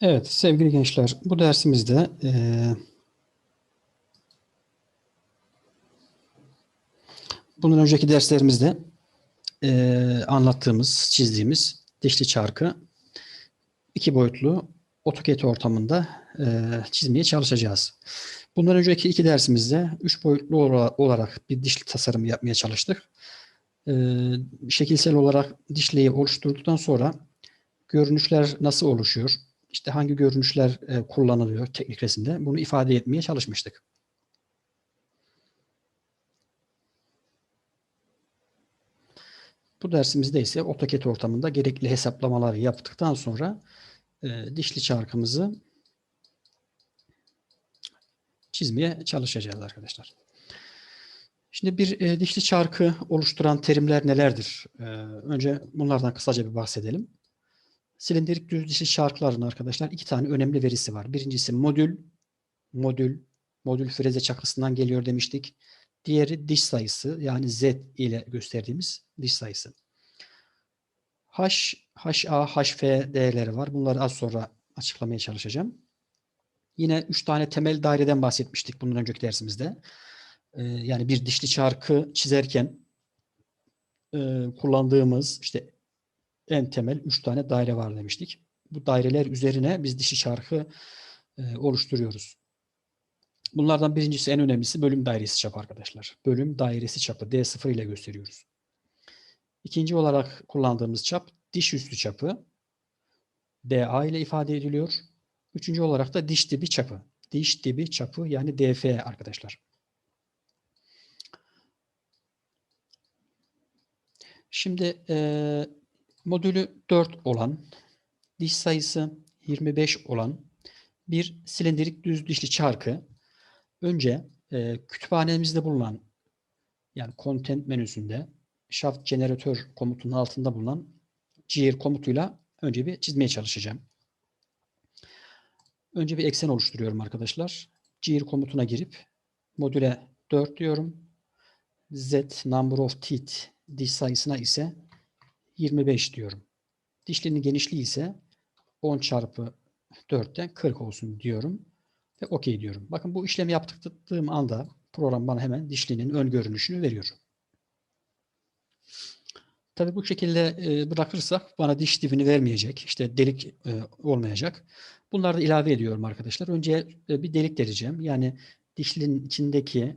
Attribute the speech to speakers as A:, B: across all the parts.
A: Evet sevgili gençler bu dersimizde eee bundan önceki derslerimizde eee, anlattığımız, çizdiğimiz dişli çarkı iki boyutlu AutoCAD ortamında eee, çizmeye çalışacağız. Bundan önceki iki dersimizde üç boyutlu ola- olarak bir dişli tasarım yapmaya çalıştık. Eee, şekilsel olarak dişliyi oluşturduktan sonra görünüşler nasıl oluşuyor? İşte hangi görünüşler e, kullanılıyor teknik resimde? Bunu ifade etmeye çalışmıştık. Bu dersimizde ise AutoCAD ortamında gerekli hesaplamaları yaptıktan sonra e, dişli çarkımızı çizmeye çalışacağız arkadaşlar. Şimdi bir e, dişli çarkı oluşturan terimler nelerdir? E, önce bunlardan kısaca bir bahsedelim. Silindirik düz dişli çarkların arkadaşlar iki tane önemli verisi var. Birincisi modül, modül, modül freze çakısından geliyor demiştik. Diğeri diş sayısı yani Z ile gösterdiğimiz diş sayısı. H, HA, HF değerleri var. Bunları az sonra açıklamaya çalışacağım. Yine üç tane temel daireden bahsetmiştik bundan önceki dersimizde. Ee, yani bir dişli çarkı çizerken e, kullandığımız işte en temel üç tane daire var demiştik. Bu daireler üzerine biz dişi çarkı e, oluşturuyoruz. Bunlardan birincisi en önemlisi bölüm dairesi çapı arkadaşlar. Bölüm dairesi çapı D0 ile gösteriyoruz. İkinci olarak kullandığımız çap diş üstü çapı DA ile ifade ediliyor. Üçüncü olarak da diş dibi çapı. Diş dibi çapı yani DF arkadaşlar. Şimdi e, modülü 4 olan, diş sayısı 25 olan bir silindirik düz dişli çarkı önce e, kütüphanemizde bulunan yani content menüsünde shaft jeneratör komutunun altında bulunan gear komutuyla önce bir çizmeye çalışacağım. Önce bir eksen oluşturuyorum arkadaşlar. Gear komutuna girip modüle 4 diyorum. Z number of teeth diş sayısına ise 25 diyorum. Dişlinin genişliği ise 10 çarpı 4'ten 40 olsun diyorum. Ve OK diyorum. Bakın bu işlemi yaptığım anda program bana hemen dişlinin ön görünüşünü veriyor. Tabii bu şekilde e, bırakırsak bana diş dibini vermeyecek. İşte delik e, olmayacak. Bunları da ilave ediyorum arkadaşlar. Önce e, bir delik deleceğim. Yani dişlinin içindeki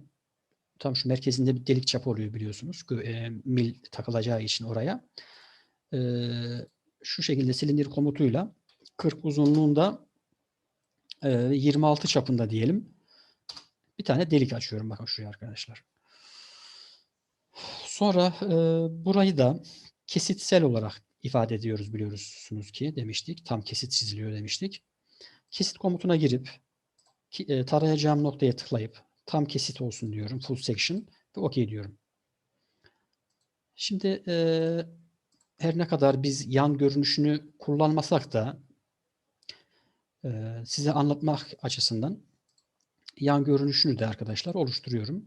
A: tam şu merkezinde bir delik çapı oluyor biliyorsunuz. Mil takılacağı için oraya. E, şu şekilde silindir komutuyla 40 uzunluğunda e, 26 çapında diyelim. Bir tane delik açıyorum. Bakın şuraya arkadaşlar. Sonra e, burayı da kesitsel olarak ifade ediyoruz biliyorsunuz ki demiştik. Tam kesit çiziliyor demiştik. Kesit komutuna girip e, tarayacağım noktaya tıklayıp tam kesit olsun diyorum. Full section ve OK diyorum. Şimdi e, her ne kadar biz yan görünüşünü kullanmasak da e, size anlatmak açısından yan görünüşünü de arkadaşlar oluşturuyorum.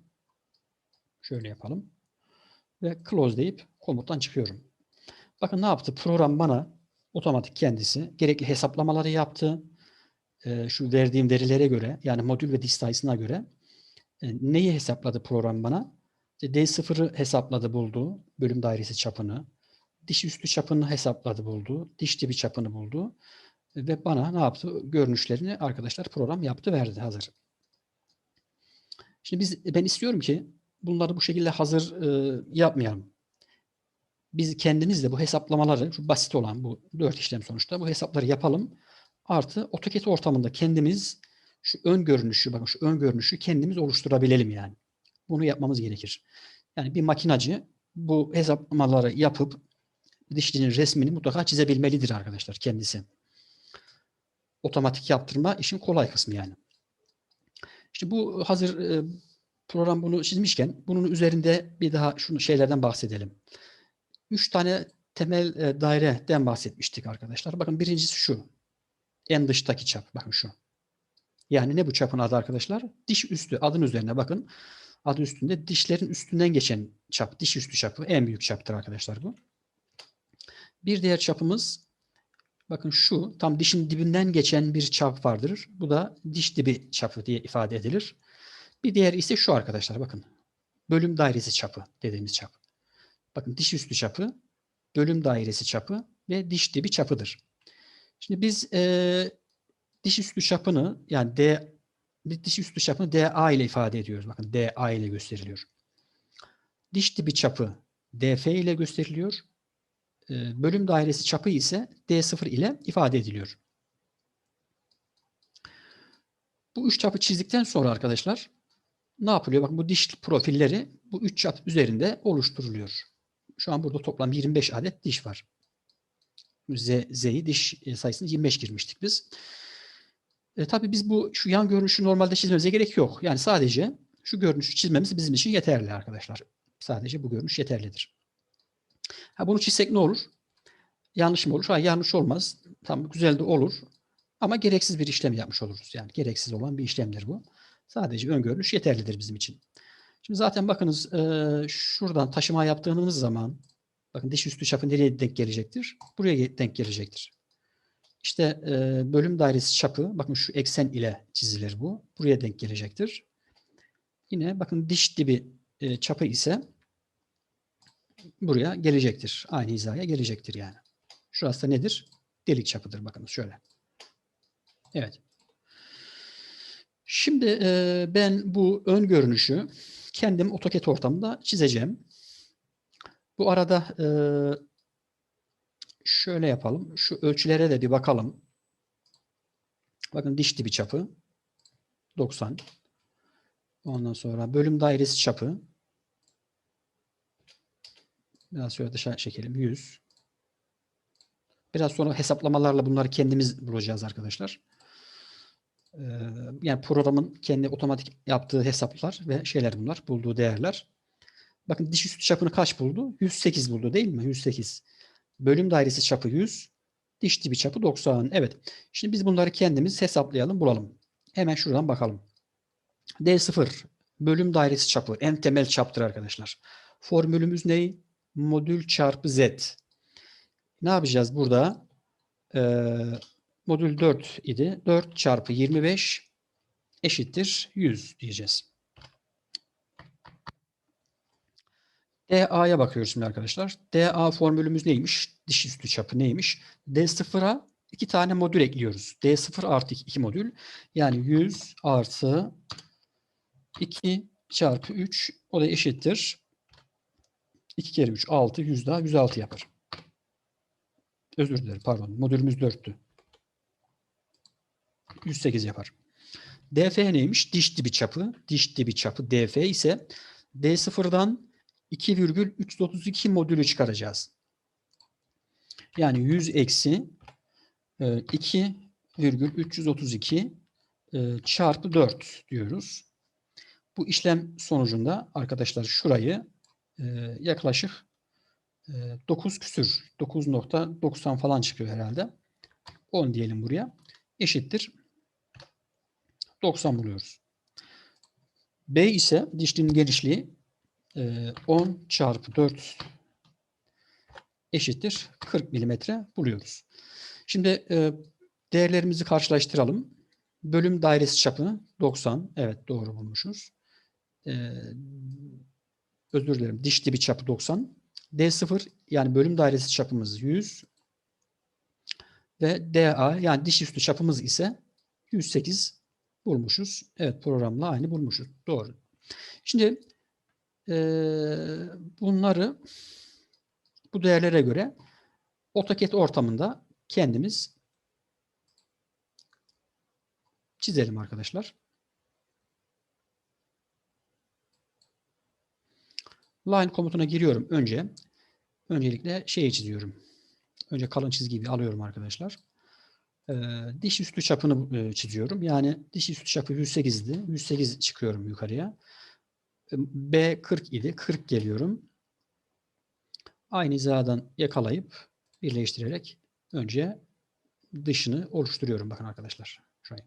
A: Şöyle yapalım. Ve close deyip komuttan çıkıyorum. Bakın ne yaptı? Program bana otomatik kendisi gerekli hesaplamaları yaptı. E, şu verdiğim verilere göre yani modül ve disk sayısına göre e, neyi hesapladı program bana? İşte D0'ı hesapladı buldu. Bölüm dairesi çapını. Diş üstü çapını hesapladı buldu. Diş dibi çapını buldu. Ve bana ne yaptı? Görünüşlerini arkadaşlar program yaptı verdi hazır. Şimdi biz ben istiyorum ki bunları bu şekilde hazır e, yapmayalım. Biz kendimiz de bu hesaplamaları, şu basit olan bu dört işlem sonuçta bu hesapları yapalım. Artı AutoCAD ortamında kendimiz şu ön görünüşü, bakın şu ön görünüşü kendimiz oluşturabilelim yani. Bunu yapmamız gerekir. Yani bir makinacı bu hesaplamaları yapıp dişlinin resmini mutlaka çizebilmelidir arkadaşlar kendisi. Otomatik yaptırma işin kolay kısmı yani. İşte bu hazır e, program bunu çizmişken bunun üzerinde bir daha şunu şeylerden bahsedelim. Üç tane temel e, daireden bahsetmiştik arkadaşlar. Bakın birincisi şu. En dıştaki çap. Bakın şu. Yani ne bu çapın adı arkadaşlar? Diş üstü. Adın üzerine bakın. Adı üstünde dişlerin üstünden geçen çap. Diş üstü çapı. En büyük çaptır arkadaşlar bu. Bir diğer çapımız Bakın şu tam dişin dibinden geçen bir çap vardır. Bu da diş dibi çapı diye ifade edilir. Bir diğer ise şu arkadaşlar bakın. Bölüm dairesi çapı dediğimiz çap. Bakın diş üstü çapı, bölüm dairesi çapı ve diş dibi çapıdır. Şimdi biz e, diş üstü çapını yani D diş üstü çapını DA ile ifade ediyoruz. Bakın DA ile gösteriliyor. Diş dibi çapı DF ile gösteriliyor. E, bölüm dairesi çapı ise D0 ile ifade ediliyor. Bu üç çapı çizdikten sonra arkadaşlar ne yapılıyor? Bakın bu diş profilleri bu üç çap üzerinde oluşturuluyor. Şu an burada toplam 25 adet diş var. Z, Z'yi diş sayısını 25 girmiştik biz. E, tabii biz bu şu yan görünüşü normalde çizmemize gerek yok. Yani sadece şu görünüşü çizmemiz bizim için yeterli arkadaşlar. Sadece bu görünüş yeterlidir. Ha, bunu çizsek ne olur? Yanlış mı olur? Ha, yanlış olmaz. Tam güzel de olur. Ama gereksiz bir işlem yapmış oluruz. Yani gereksiz olan bir işlemdir bu. Sadece ön görünüş yeterlidir bizim için. Şimdi zaten bakınız e, şuradan taşıma yaptığınız zaman bakın diş üstü çapı nereye denk gelecektir? Buraya denk gelecektir. İşte e, bölüm dairesi çapı bakın şu eksen ile çizilir bu. Buraya denk gelecektir. Yine bakın diş dibi e, çapı ise buraya gelecektir. Aynı hizaya gelecektir yani. Şurası da nedir? Delik çapıdır bakınız şöyle. Evet. Şimdi e, ben bu ön görünüşü kendim AutoCAD ortamında çizeceğim. Bu arada e, şöyle yapalım. Şu ölçülere de bir bakalım. Bakın diş dibi çapı 90. Ondan sonra bölüm dairesi çapı biraz şöyle dışarı çekelim 100. Biraz sonra hesaplamalarla bunları kendimiz bulacağız arkadaşlar. Ee, yani programın kendi otomatik yaptığı hesaplar ve şeyler bunlar. Bulduğu değerler. Bakın diş üstü çapını kaç buldu? 108 buldu değil mi? 108. Bölüm dairesi çapı 100. Diş dibi çapı 90. Evet. Şimdi biz bunları kendimiz hesaplayalım, bulalım. Hemen şuradan bakalım. D0 bölüm dairesi çapı en temel çaptır arkadaşlar. Formülümüz ne? Modül çarpı Z. Ne yapacağız burada? Ee, modül 4 idi. 4 çarpı 25 eşittir 100 diyeceğiz. DA'ya bakıyoruz şimdi arkadaşlar. DA formülümüz neymiş? Diş üstü çapı neymiş? D0'a iki tane modül ekliyoruz. D0 artı 2 modül. Yani 100 artı 2 çarpı 3 o da eşittir. 2 kere 3 6 100 daha 106 yapar. Özür dilerim pardon. Modülümüz 4'tü. 108 yapar. DF neymiş? Diş dibi çapı. Diş dibi çapı DF ise D0'dan 2,332 modülü çıkaracağız. Yani 100 eksi 2,332 e, çarpı 4 diyoruz. Bu işlem sonucunda arkadaşlar şurayı e, yaklaşık 9 e, küsür 9.90 falan çıkıyor herhalde. 10 diyelim buraya. Eşittir 90 buluyoruz. B ise dişlinin genişliği 10 çarpı 4 eşittir 40 milimetre buluyoruz. Şimdi değerlerimizi karşılaştıralım. Bölüm dairesi çapı 90. Evet doğru bulmuşuz. Özür dilerim. Diş dibi çapı 90. D0 yani bölüm dairesi çapımız 100. Ve DA yani diş üstü çapımız ise 108 bulmuşuz. Evet programla aynı bulmuşuz. Doğru. Şimdi e, bunları bu değerlere göre AutoCAD ortamında kendimiz çizelim arkadaşlar. Line komutuna giriyorum önce. Öncelikle şeyi çiziyorum. Önce kalın çizgiyi alıyorum arkadaşlar. Ee, diş üstü çapını e, çiziyorum. Yani diş üstü çapı 108'di. 108 çıkıyorum yukarıya. B 40 idi. 40 geliyorum. Aynı hizadan yakalayıp birleştirerek önce dışını oluşturuyorum. Bakın arkadaşlar. Şurayı.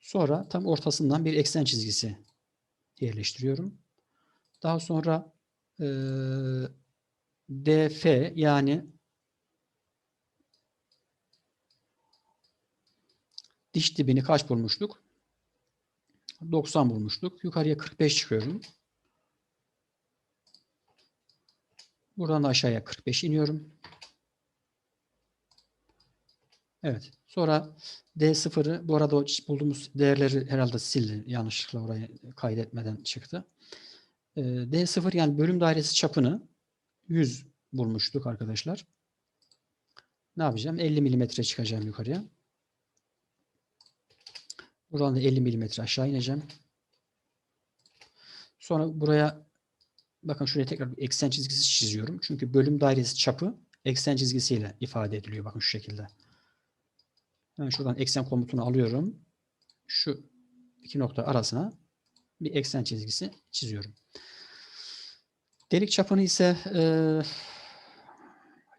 A: Sonra tam ortasından bir eksen çizgisi yerleştiriyorum. Daha sonra e, DF yani diş dibini kaç bulmuştuk? 90 bulmuştuk. Yukarıya 45 çıkıyorum. Buradan da aşağıya 45 iniyorum. Evet. Sonra D0'ı bu arada bulduğumuz değerleri herhalde sildi. Yanlışlıkla orayı kaydetmeden çıktı. Ee, D0 yani bölüm dairesi çapını 100 bulmuştuk arkadaşlar. Ne yapacağım? 50 milimetre çıkacağım yukarıya. Buradan da 50 milimetre aşağı ineceğim. Sonra buraya bakın şuraya tekrar eksen çizgisi çiziyorum. Çünkü bölüm dairesi çapı eksen çizgisiyle ifade ediliyor. Bakın şu şekilde. Ben şuradan eksen komutunu alıyorum. Şu iki nokta arasına bir eksen çizgisi çiziyorum. Delik çapını ise e,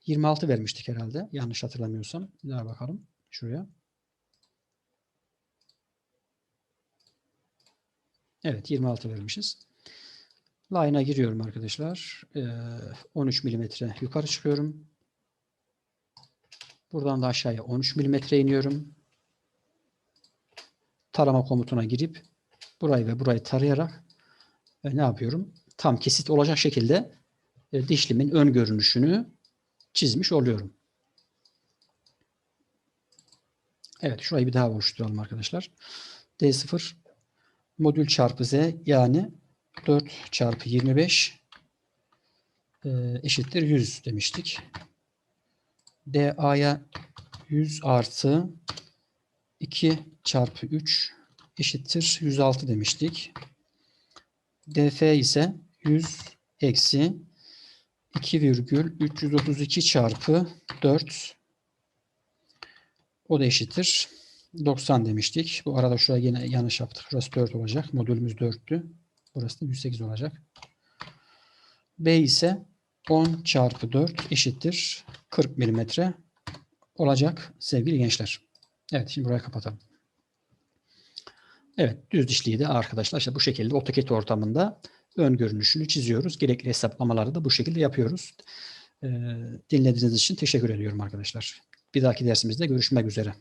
A: 26 vermiştik herhalde. Yanlış hatırlamıyorsam. Bir daha bakalım. Şuraya. Evet 26 vermişiz. Line'a giriyorum arkadaşlar. E, 13 milimetre yukarı çıkıyorum. Buradan da aşağıya 13 milimetre iniyorum. Tarama komutuna girip burayı ve burayı tarayarak e, ne yapıyorum? Tam kesit olacak şekilde e, dişlimin ön görünüşünü çizmiş oluyorum. Evet şurayı bir daha oluşturalım arkadaşlar. D0 modül çarpı Z yani 4 çarpı 25 e, eşittir 100 demiştik. DA'ya 100 artı 2 çarpı 3 eşittir 106 demiştik. DF ise 100 eksi 2 virgül 332 çarpı 4 o da eşittir 90 demiştik. Bu arada şuraya yine yanlış yaptık. Burası 4 olacak. Modülümüz 4'tü. Burası da 108 olacak. B ise 10 çarpı 4 eşittir 40 milimetre olacak sevgili gençler. Evet şimdi burayı kapatalım. Evet düz dişliği de arkadaşlar işte bu şekilde AutoCAD ortamında ön görünüşünü çiziyoruz. Gerekli hesaplamaları da bu şekilde yapıyoruz. Ee, dinlediğiniz için teşekkür ediyorum arkadaşlar. Bir dahaki dersimizde görüşmek üzere.